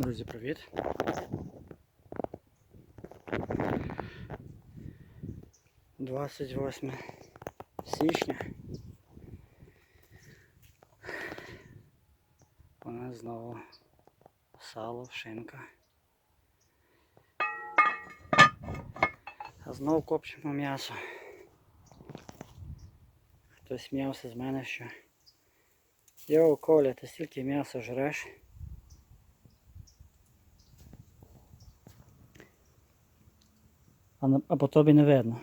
Друзі, привіт! Двадцять восьме січня. У нас знову сало, шинка. А знову копчимо м'ясо. Хтось сміявся з мене, що Йоу, Коля, ти стільки м'яса жреш. А, по тобі не видно.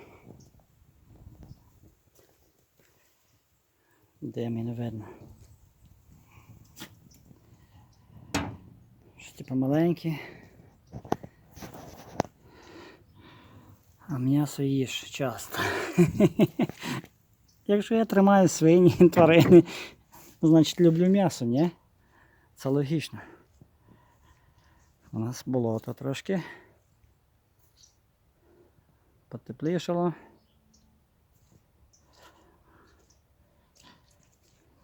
Де мені не видно? Щось типу маленькі. А м'ясо їж часто. Якщо я тримаю свині, тварини, значить люблю м'ясо, ні? Це логічно. У нас болото трошки. Потеплішало.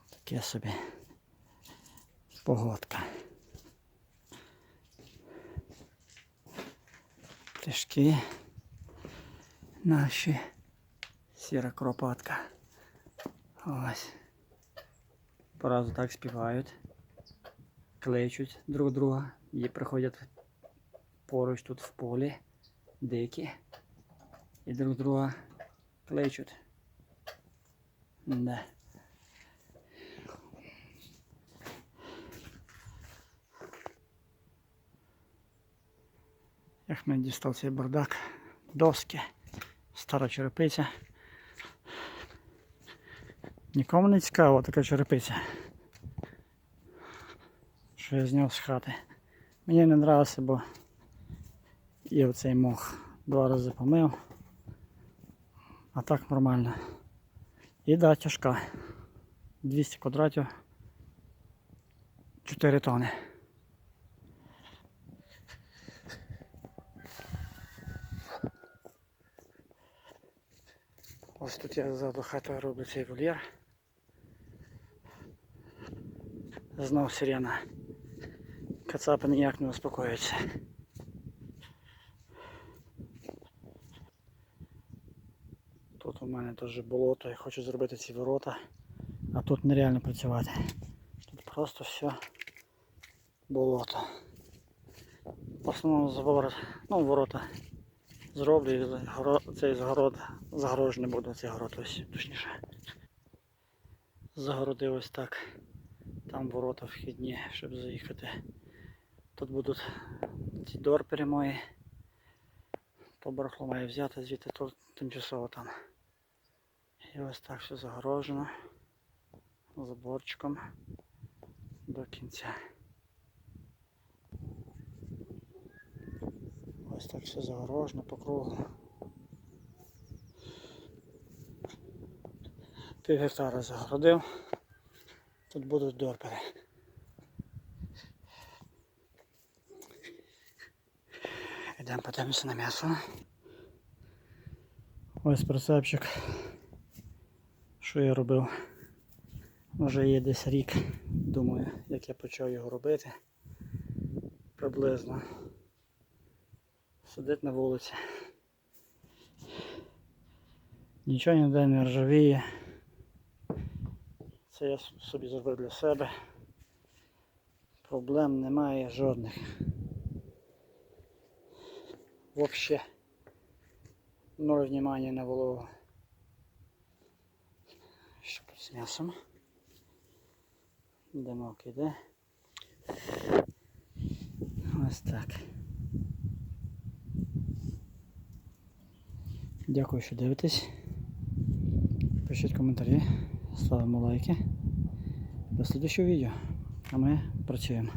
Таке собі погодка. Пташки наші сіра кропатка. Ось. Поразу так співають, кличуть друг друга і приходять поруч тут в полі, дикі, і друг друга кличуть. Да. Як мені дістав цей бардак, доски, стара черепиця. Нікому не цікаво така черепиця. Що я зняв з хати. Мені не нравиться, бо і оцей мох два рази помив. А так нормально. І да, тяжка. 200 квадратів 4 тони. Ось тут я ззаду хати роблю цей вольєр. Знов сирена. Кацапи ніяк не успокоюються. Тут у мене теж болото, я хочу зробити ці ворота, а тут нереально працювати. Тут просто все болото. В основному заворот, ну ворота зроблю цей загород загорожений буде цей город ось точніше. Загородив ось так. Там ворота вхідні, щоб заїхати. Тут будуть ці дорпери мої. То барахло має взяти звідти тут тимчасово там. І ось так все загорожено. Заборчиком до кінця. Ось так все загорожено по кругу. Пів гектара загородив. Тут будуть дорпери. Йдемо подивимося на м'ясо. Ось прицепчик. Що я робив? Вже є десь рік, думаю, як я почав його робити. Приблизно. Сидить на вулиці. Нічого ніде не ржавіє. Це я собі зробив для себе. Проблем немає жодних. Вообще. Ноль внимания на вологу. Що тут з м'ясом? Димок іде. Ось так. Дякую, що дивитесь. Пишіть коментарі, ставимо лайки. До слідчого відео. А ми працюємо.